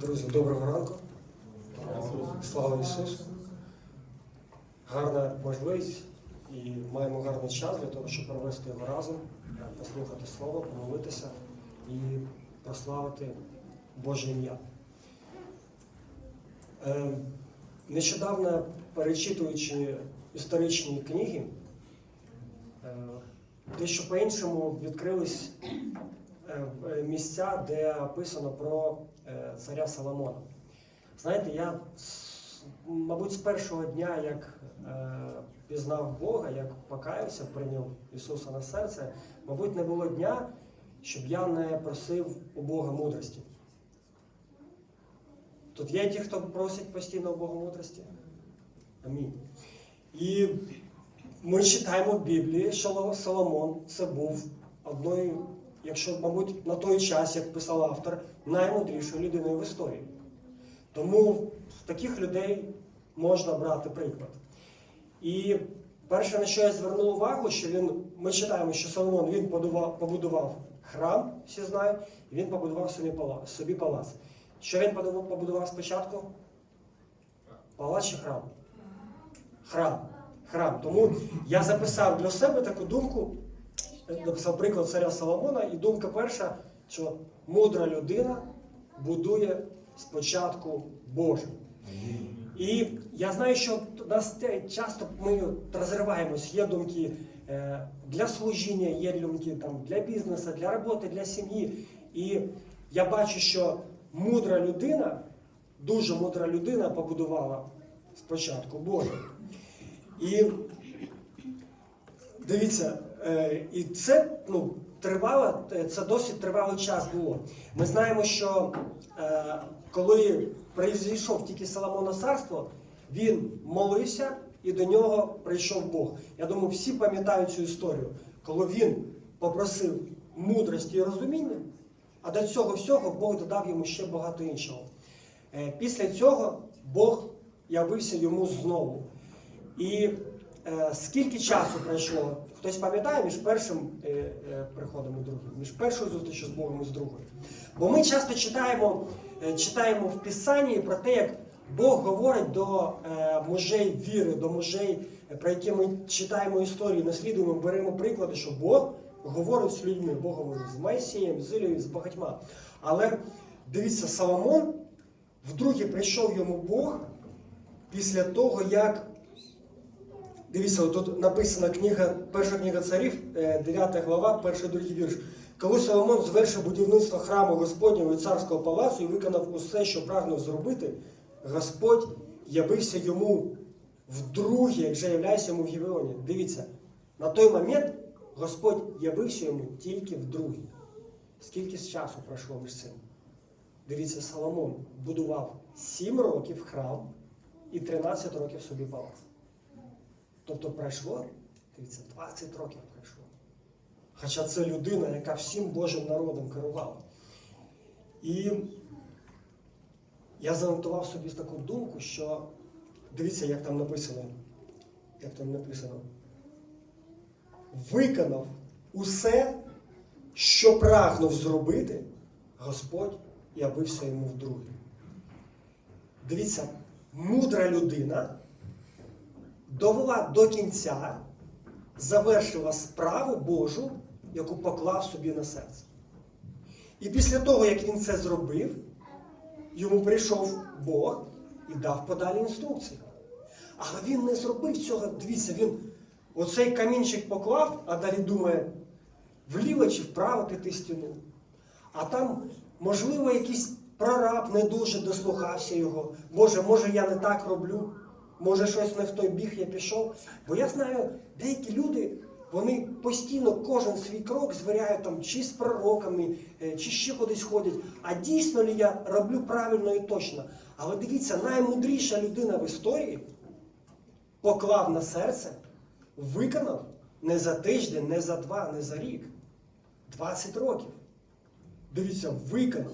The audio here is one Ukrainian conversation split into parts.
Друзі, доброго ранку. Слава Ісусу. Гарна можливість і маємо гарний час для того, щоб провести його разом, послухати Слово, помолитися і прославити Боже ім'я. Е, Нещодавно перечитуючи історичні книги, е, дещо по-іншому відкрились е, місця, де описано про царя Соломона. Знаєте, я, мабуть, з першого дня, як е, пізнав Бога, як покаявся, прийняв Ісуса на серце, мабуть, не було дня, щоб я не просив у Бога мудрості. Тут є ті, хто просить постійно у Бога мудрості. Амінь. І ми читаємо в Біблії, що Соломон це був одною, якщо, мабуть, на той час, як писав автор, наймудрішою людиною в історії. Тому таких людей можна брати приклад. І перше, на що я звернув увагу, що він, ми читаємо, що Соломон він побудував, побудував храм, всі знають, і він побудував собі палац. Собі палац. Що він побудував, спочатку? Палац чи храм? Храм. Храм. Тому я записав для себе таку думку, написав приклад царя Соломона, і думка перша, що мудра людина будує спочатку Боже. І я знаю, що нас часто ми розриваємось, є думки е, для служіння, є думки там, для бізнесу, для роботи, для сім'ї. І я бачу, що мудра людина, дуже мудра людина побудувала спочатку Боже. І дивіться, е, і це ну, тривало, е, це досить тривалий час було. Ми знаємо, що е, коли прийшов тільки Соломона царство, він молився і до нього прийшов Бог. Я думаю, всі пам'ятають цю історію, коли він попросив мудрості і розуміння, а до цього всього Бог додав йому ще багато іншого. Е, Після цього Бог явився йому знову. І е, скільки часу пройшло? Хтось пам'ятає між першим е, е, приходом і другим, між першою зустрічю з Богом і з другою. Бо ми часто читаємо, е, читаємо в Писанні про те, як Бог говорить до е, мужей віри, до мужей, е, про які ми читаємо історії, наслідуємо, беремо приклади, що Бог говорить з людьми, Бог говорить з Моїсієм, з Ілією, з багатьма. Але дивіться, Соломон, вдруге прийшов йому Бог після того, як Дивіться, тут написана книга, перша книга царів, 9 глава, перший другий вірш. Коли Соломон звершив будівництво храму Господнього і царського палацу і виконав усе, що прагнув зробити, Господь явився йому вдруге, як же являється йому в Євеоні. Дивіться, на той момент Господь явився йому тільки вдруге. Скільки з часу пройшло між цим? Дивіться, Соломон будував 7 років храм і 13 років собі палац. Тобто пройшло, дивіться, 20 років пройшло. Хоча це людина, яка всім Божим народом керувала. І я занотував собі таку думку, що дивіться, як там написано. Як там написано. Виконав усе, що прагнув зробити, Господь явився йому вдруге. Дивіться, мудра людина довела до кінця, завершила справу Божу, яку поклав собі на серце. І після того, як він це зробив, йому прийшов Бог і дав подалі інструкції. Але він не зробив цього. Дивіться, він оцей камінчик поклав, а далі думає, вліво чи вправо піти стіну. А там, можливо, якийсь прораб не дуже дослухався його. Боже, може, я не так роблю. Може, щось не в той біг я пішов. Бо я знаю, деякі люди, вони постійно кожен свій крок звіряють там, чи з пророками, е, чи ще кудись ходять. А дійсно ли я роблю правильно і точно? Але дивіться, наймудріша людина в історії поклав на серце, виконав не за тиждень, не за два, не за рік. 20 років. Дивіться, виконав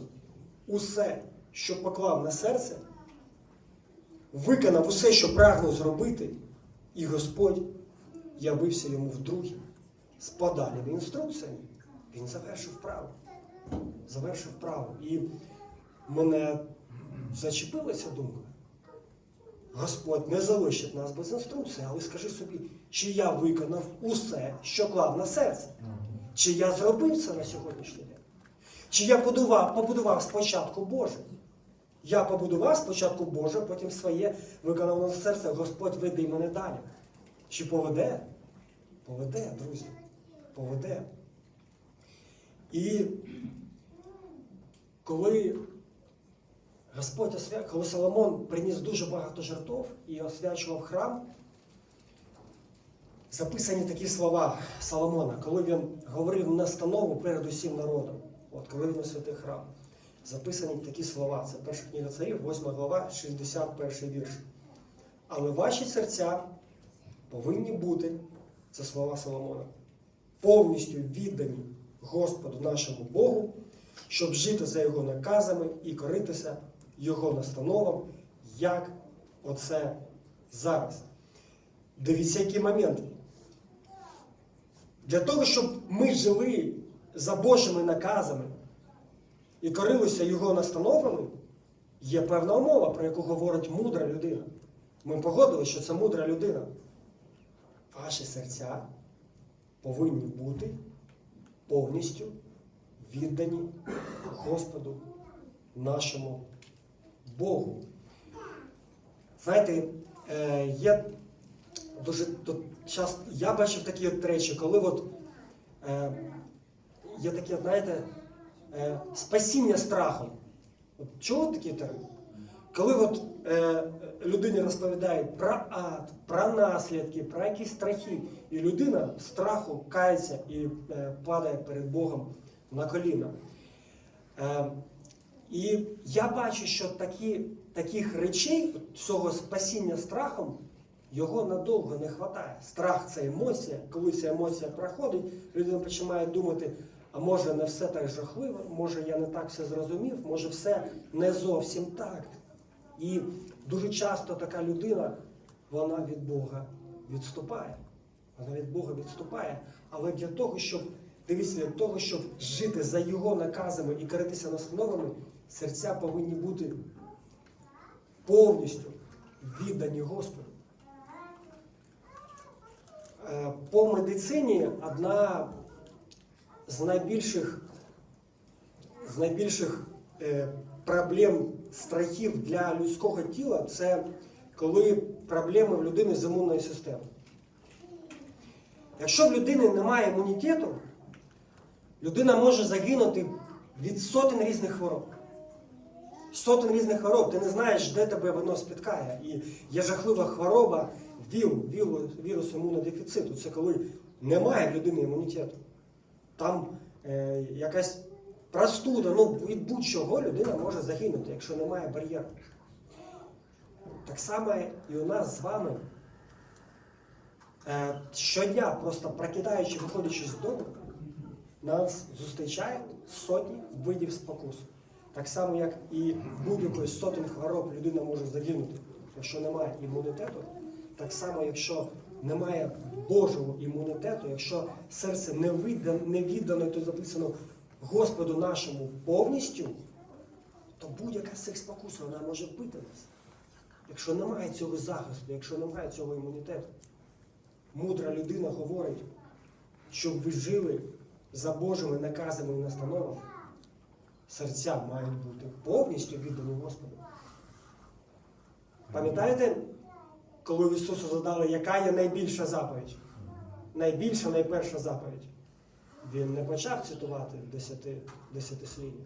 усе, що поклав на серце, виконав усе, що прагнув зробити, і Господь явився йому вдруге з подальними інструкціями. Він завершив право. Завершив право. І мене зачепилася думка. Господь не залишить нас без інструкції, але скажи собі, чи я виконав усе, що клав на серце? Чи я зробив це на сьогоднішній день? Чи я побудував, побудував спочатку Боже? Я побудував спочатку Боже, потім своє виконав на серце, Господь веди мене далі. Чи поведе? Поведе, друзі. Поведе. І коли Господь освя... коли Соломон приніс дуже багато жертв і освячував храм, записані такі слова Соломона, коли він говорив настанову перед усім народом, от коли він освятив храм. Записані такі слова. Це перша книга царів, 8 глава, 61 вірш. Але ваші серця повинні бути, це слова Соломона, повністю віддані Господу нашому Богу, щоб жити за Його наказами і коритися Його настановам, як оце зараз. Дивіться, який момент. Для того, щоб ми жили за Божими наказами і корилися Його настановами, є певна умова, про яку говорить мудра людина. Ми погодилися, що це мудра людина. Ваші серця повинні бути повністю віддані Господу нашому Богу. Знаєте, е, є дуже час, я бачив такі от речі, коли от, е, є таке, знаєте, е, спасіння страхом. От чого такі термін? Коли от, е, людині розповідають про ад, про наслідки, про якісь страхи, і людина в страху кається і е, падає перед Богом на коліна. Е, і я бачу, що такі, таких речей, цього спасіння страхом, його надовго не вистачає. Страх це емоція. Коли ця емоція проходить, людина починає думати, а може не все так жахливо, може я не так все зрозумів, може все не зовсім так. І дуже часто така людина, вона від Бога відступає. Вона від Бога відступає. Але для того, щоб дивіться, для того, щоб жити за його наказами і коритися настановами, серця повинні бути повністю віддані Господу. Е, По медицині одна з найбільших, з найбільших е, проблем страхів для людського тіла це коли проблеми в людини з імунною системою. Якщо в людини немає імунітету, людина може загинути від сотень різних хвороб. Сотень різних хвороб, ти не знаєш, де тебе воно спіткає. І є жахлива хвороба ВІЛ, вірус імунодефіциту. Це коли немає в людини імунітету. Там е, якась простуда, ну від будь-чого людина може загинути, якщо немає бар'єру. Так само і у нас з вами е, щодня, просто прокидаючи, виходячи з дому, нас зустрічають сотні видів спокусу. Так само, як і будь-якої сотень хвороб людина може загинути, якщо немає імунітету. Так само, якщо немає Божого імунітету, якщо серце не віддано, не віддано, то записано Господу нашому повністю, то будь-яка з цих вона може вбити нас. Якщо немає цього захисту, якщо немає цього імунітету, мудра людина говорить, щоб ви жили за Божими наказами і настановами, серця мають бути повністю віддані Господу. Пам'ятаєте, коли Ісусу задали, яка є найбільша заповідь? Найбільша, найперша заповідь. Він не почав цитувати десяти, десятислів'я.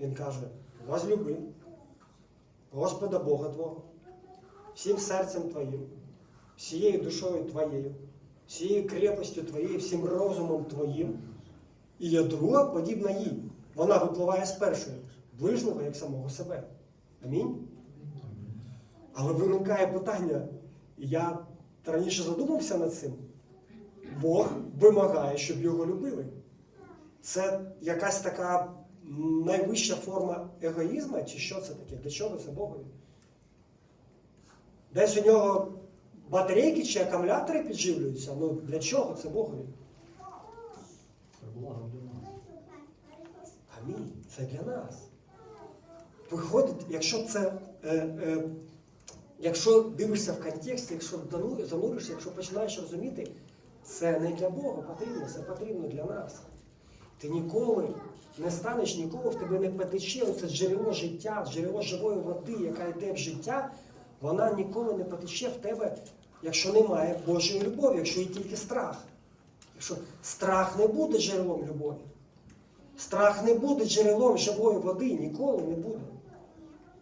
Він каже: возлюби Господа Бога Твого, всім серцем Твоїм, всією душою Твоєю, всією крепостю Твоєю, всім розумом Твоїм. І є друга подібна їй. Вона випливає з першої, ближнього як самого себе. Амінь. Але виникає питання, я раніше задумався над цим. Бог вимагає, щоб його любили. Це якась така найвища форма егоїзму, чи що це таке? Для чого це Богові? Десь у нього батарейки чи акумулятори підживлюються. Ну для чого це Богові? Це благо для нас. Амінь. Це для нас. виходить, якщо це. Е, е, якщо дивишся в контексті, якщо зануришся, якщо починаєш розуміти, це не для Бога потрібно, це потрібно для нас. Ти ніколи не станеш, ніколи в тебе не потече оце джерело життя, джерело живої води, яка йде в життя, вона ніколи не потече в тебе, якщо немає Божої любові, якщо є тільки страх. Якщо страх не буде джерелом любові, страх не буде джерелом живої води, ніколи не буде.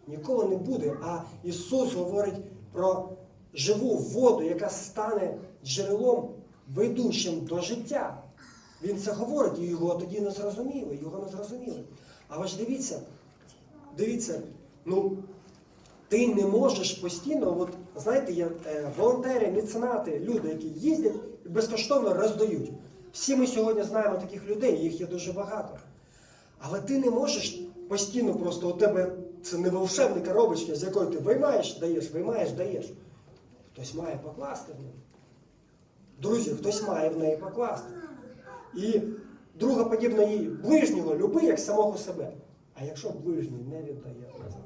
Ніколи не буде. А Ісус говорить про живу воду, яка стане джерелом ведучим до життя. Він це говорить, і його тоді не зрозуміли, його не зрозуміли. А ви ж дивіться, дивіться, ну ти не можеш постійно, от знаєте, є е, волонтери, меценати, люди, які їздять і безкоштовно роздають. Всі ми сьогодні знаємо таких людей, їх є дуже багато. Але ти не можеш постійно просто у тебе це не волшебна коробочка, з якої ти виймаєш, даєш, виймаєш, даєш. Хтось має покласти в неї. Друзі, хтось має в неї покласти. І друга подібна їй ближнього люби як самого себе. А якщо ближній не віддає назад.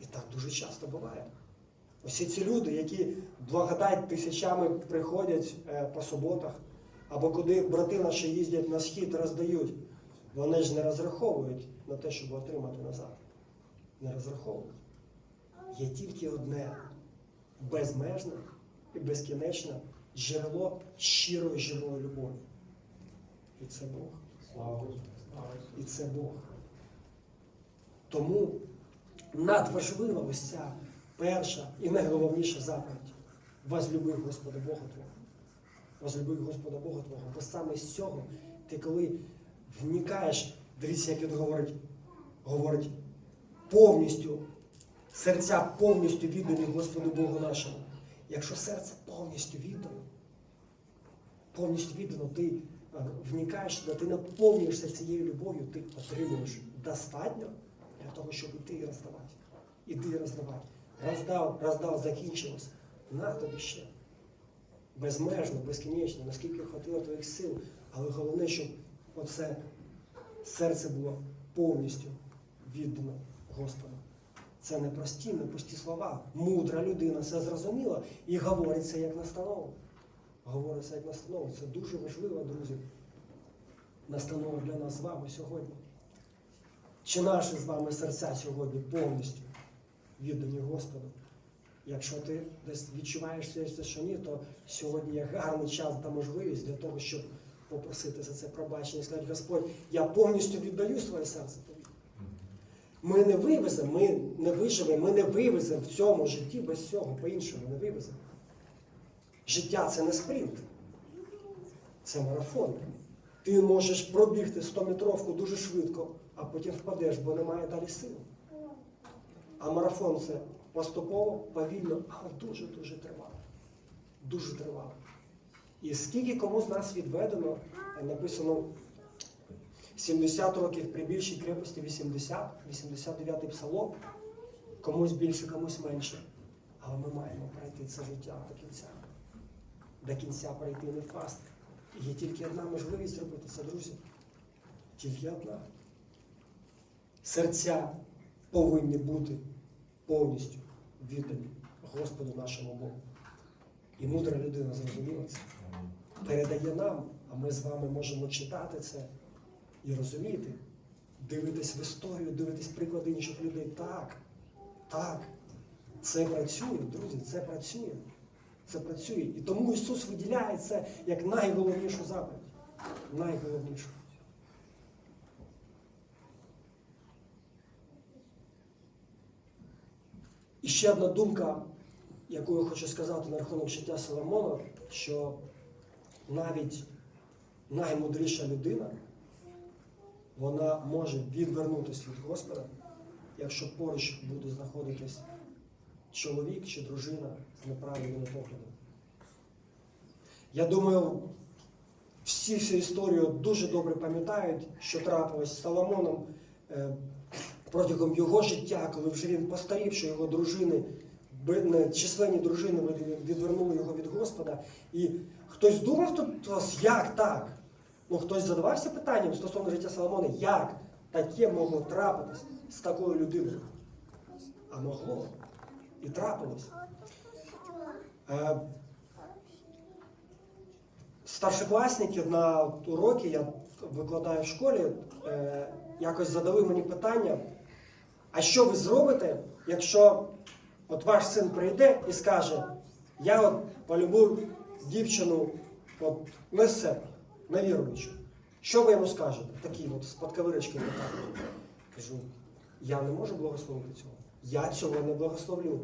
І так дуже часто буває. Усі ці люди, які благодать тисячами приходять е, по суботах, або куди брати наші їздять на схід, роздають, вони ж не розраховують на те, щоб отримати назад. Не розраховують. Є тільки одне безмежне і безкінечне джерело щирої живої любові. І це Бог. І це Бог. Тому надважлива ось ця перша і найголовніша заповідь. Возлюби Господа Бога Твого. Возлюби Господа Бога Твого. Бо саме з цього ти коли вникаєш, дивіться, як він говорить, говорить повністю, серця повністю віддані Господу Богу нашому. Якщо серце повністю віддано, повністю віддано, ти е, вникаєш ти наповнюєшся цією любов'ю, ти отримуєш достатньо для того, щоб іти і роздавати. Іди і роздавати. Роздав, роздав, закінчилось. На тобі ще. Безмежно, безкінечно, наскільки хватило твоїх сил. Але головне, щоб оце серце було повністю віддано Господу. Це не прості, не пусті слова. Мудра людина це зрозуміла і говорить це як настанову. Говорить це як настанову. Це дуже важливо, друзі. Настанова для нас з вами сьогодні. Чи наші з вами серця сьогодні повністю віддані Господу? Якщо ти десь відчуваєш серце, що ні, то сьогодні є гарний час та можливість для того, щоб попросити за це пробачення і сказати, Господь, я повністю віддаю своє серце тобі. Ми не вивеземо, ми не виживемо, ми не вивеземо в цьому житті без цього, по-іншому не вивеземо. Життя це не спринт, це марафон. Ти можеш пробігти 100-метровку дуже швидко, а потім впадеш, бо немає далі сил. А марафон це поступово, повільно, але дуже-дуже тривало. Дуже тривало. І скільки кому з нас відведено, е, написано 70 років при більшій крепості 80, 89 псалом, комусь більше, комусь менше. Але ми маємо пройти це життя до кінця. До кінця пройти не впасти. І є тільки одна можливість зробити це, друзі. Тільки одна. Серця повинні бути повністю віддані Господу нашому Богу. І мудра людина зрозуміла це. Передає нам, а ми з вами можемо читати це і розуміти, дивитись в історію, дивитись приклади інших людей. Так, так, це працює, друзі, це працює. Це працює. І тому Ісус виділяє це як найголовнішу заповідь. Найголовнішу. І ще одна думка, яку я хочу сказати на рахунок життя Соломона, що навіть наймудріша людина, вона може відвернутися від Господа, якщо поруч буде знаходитись чоловік чи дружина з неправильним поглядом. Я думаю, всі всю історію дуже добре пам'ятають, що трапилось з Соломоном е, протягом його життя, коли вже він постарів, що його дружини, численні дружини відвернули його від Господа. І хтось думав тут, як так? Ну, хтось задавався питанням стосовно життя Соломона, як таке могло трапитись з такою людиною? А могло. І трапилось. Е, Старшокласники на уроки, я викладаю в школі, е, якось задали мені питання, а що ви зробите, якщо от ваш син прийде і скаже, я от полюбив дівчину от, не з себе, віруючу. Що ви йому скажете? Такі от з питання. Кажу, я не можу благословити цього. Я цього не благословлю.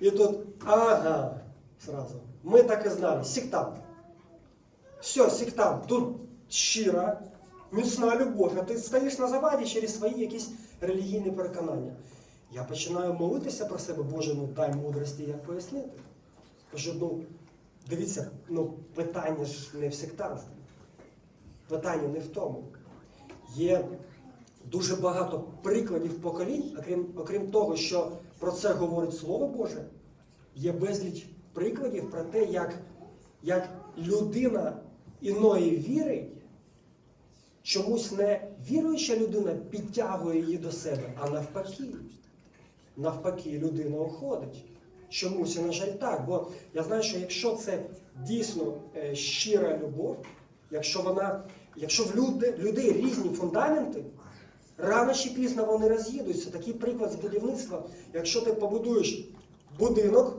І тут, ага, сразу. Ми так і знали, сектант. Все, сектант, тут щира, міцна любов, а ти стоїш на заваді через свої якісь релігійні переконання. Я починаю молитися про себе, Боже, ну дай мудрості, як пояснити. Кажу, ну, дивіться, ну питання ж не в сектанстві. Питання не в тому. Є дуже багато прикладів поколінь, окрім, окрім того, що про це говорить Слово Боже, є безліч прикладів про те, як, як людина іної віри, чомусь не віруюча людина підтягує її до себе, а навпаки. Навпаки, людина уходить. Чомусь, і на жаль, так. Бо я знаю, що якщо це дійсно е, щира любов, якщо вона, якщо в люди, людей різні фундаменти, рано чи пізно вони роз'їдуться. Такий приклад з будівництва. Якщо ти побудуєш будинок,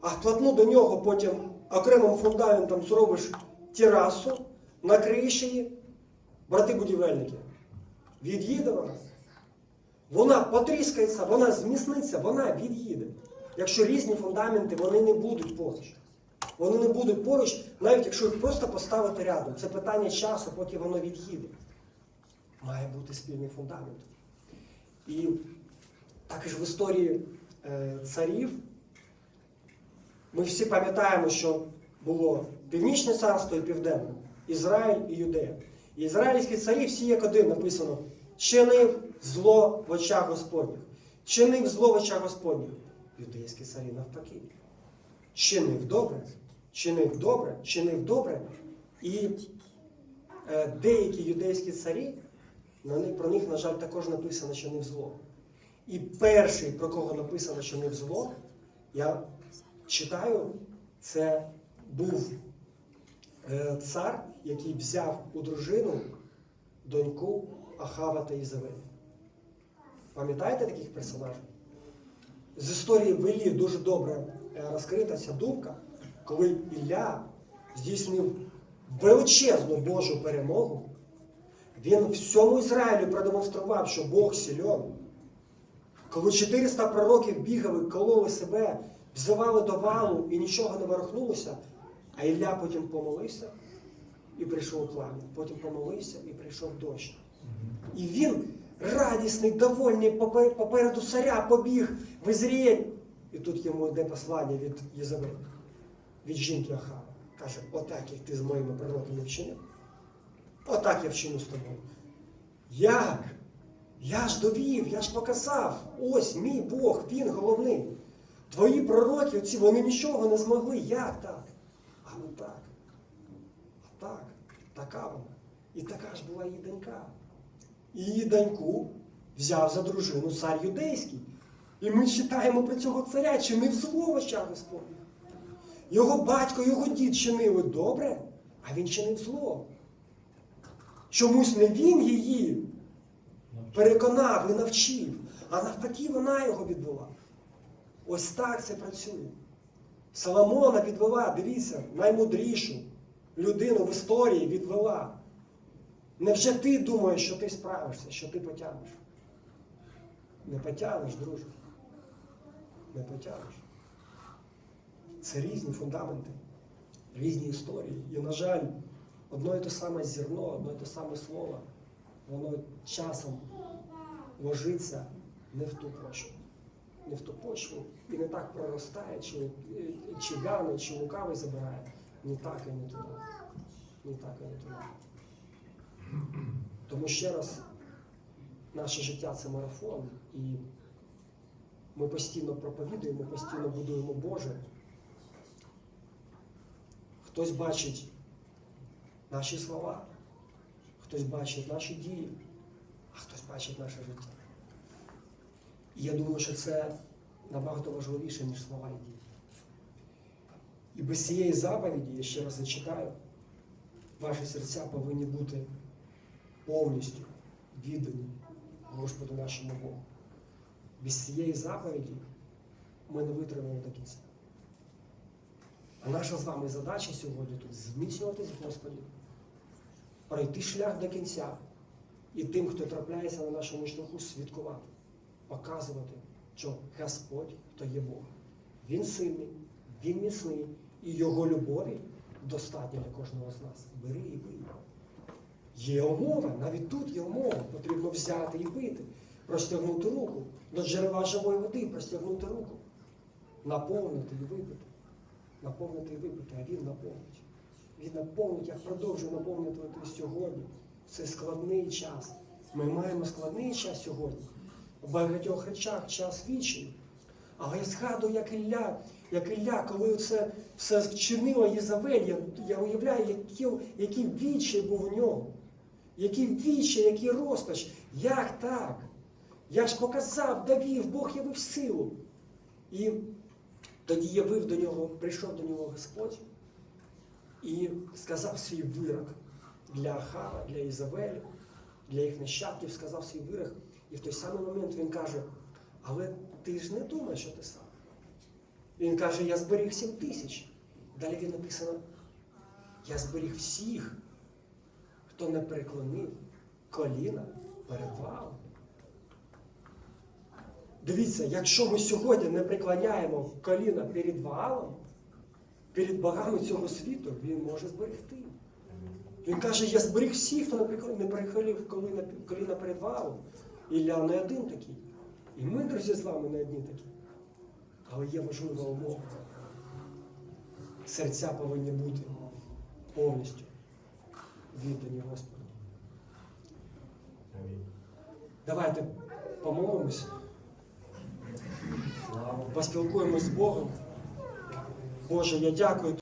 а платну до нього потім окремим фундаментом зробиш терасу, накриєш її, брати будівельники, від'їде вона. Вона потріскається, вона зміцниться, вона від'їде. Якщо різні фундаменти, вони не будуть поруч. Вони не будуть поруч, навіть якщо їх просто поставити рядом. Це питання часу, поки воно від'їде. Має бути спільний фундамент. І також в історії е, царів ми всі пам'ятаємо, що було Північне царство і Південне, Ізраїль і Юдея. І ізраїльські царі всі як один написано, чинив зло в очах Господніх. Чинив зло в очах Господніх. Юдейські царі навпаки. Чинив добре, чинив добре, чинив добре. І е, деякі юдейські царі, про них, на жаль, також написано, що не в зло. І перший, про кого написано, що не в зло, я читаю, це був е, цар, який взяв у дружину доньку Ахава та Ізавелі. Пам'ятаєте таких персонажів? З історії Велі дуже добре е, розкрита ця думка, коли Ілля здійснив величезну Божу перемогу, він всьому Ізраїлю продемонстрував, що Бог сильон. Коли 400 пророків бігали, кололи себе, взивали до валу і нічого не ворухнулося, а Ілля потім помолився і прийшов пламінь. Потім помолився і прийшов дощ. І він радісний, довольний, попереду царя побіг в Ізраїль. І тут йому йде послання від Єзавелі, від жінки Ахава. Каже, отак як ти з моїми пророками вчинив, отак я вчиню з тобою. Як? Я ж довів, я ж показав. Ось мій Бог, він головний. Твої пророки, оці, вони нічого не змогли. Як так? А ну так. А так, така вона. І така ж була її донька. І доньку взяв за дружину цар юдейський. І ми читаємо про цього царя, чинив зло в очах Господніх. Його батько, його дід чинили добре, а він чинив зло. Чомусь не він її переконав і навчив, а навпаки, вона його відвела. Ось так це працює. Соломона відвела, дивіться, наймудрішу людину в історії відвела. Невже ти думаєш, що ти справишся, що ти потягнеш? Не потягнеш, друже. Не потягнеш. Це різні фундаменти, різні історії. І, на жаль, одно і те саме зерно, одно і те саме слово, воно часом ложиться не в ту почву. Не в ту почву і не так проростає, чи, чи вяне, чи лукавий забирає. Ні так і не туди. Ні так і не туди. Тому ще раз, наше життя це марафон, і ми постійно проповідуємо, постійно будуємо Боже. Хтось бачить наші слова, хтось бачить наші дії, а хтось бачить наше життя. І я думаю, що це набагато важливіше, ніж слова і дії. І без цієї заповіді, я ще раз зачитаю, ваші серця повинні бути повністю віддані Господу нашому Богу. Без цієї заповіді ми не витримаємо до кінця. А наша з вами задача сьогодні тут зміцнюватись в Господі, пройти шлях до кінця і тим, хто трапляється на нашому шляху, свідкувати, показувати, що Господь то є Бог. Він сильний, Він міцний, і Його любові достатньо для кожного з нас. Бери і бий. Є умова, навіть тут є умова. Потрібно взяти і пити, простягнути руку, до джерела живої води простягнути руку, наповнити і випити. Наповнити і випити, а він наповнить. Він наповнить, як продовжує наповнювати сьогодні. Це складний час. Ми маємо складний час сьогодні. У багатьох речах час вічний. Але я згадую, як Ілля, як Ілля, коли це все вчинила Єзавель, я, я уявляю, який, який відчай був у нього. Який відчай, який розпач. Як так? Я ж показав, довів, Бог явив силу. І тоді явив до нього, прийшов до нього Господь і сказав свій вирок для Ахава, для Ізавелі, для їх нащадків, сказав свій вирок. І в той самий момент він каже, але ти ж не думаєш, що ти сам. Він каже, я зберіг сім тисяч. Далі він написано, я зберіг всіх, хто не переклонив коліна перед вами. Дивіться, якщо ми сьогодні не преклоняємо коліна перед Ваалом, перед богами цього світу, він може зберегти. Він каже, я зберіг всіх, хто не перехилив коліна, перед Ваалом. Ілля не один такий. І ми, друзі, з вами не одні такі. Але є важлива умова. Серця повинні бути повністю віддані Господу. Давайте помолимося, поспілкуємось з Богом. Боже, я дякую.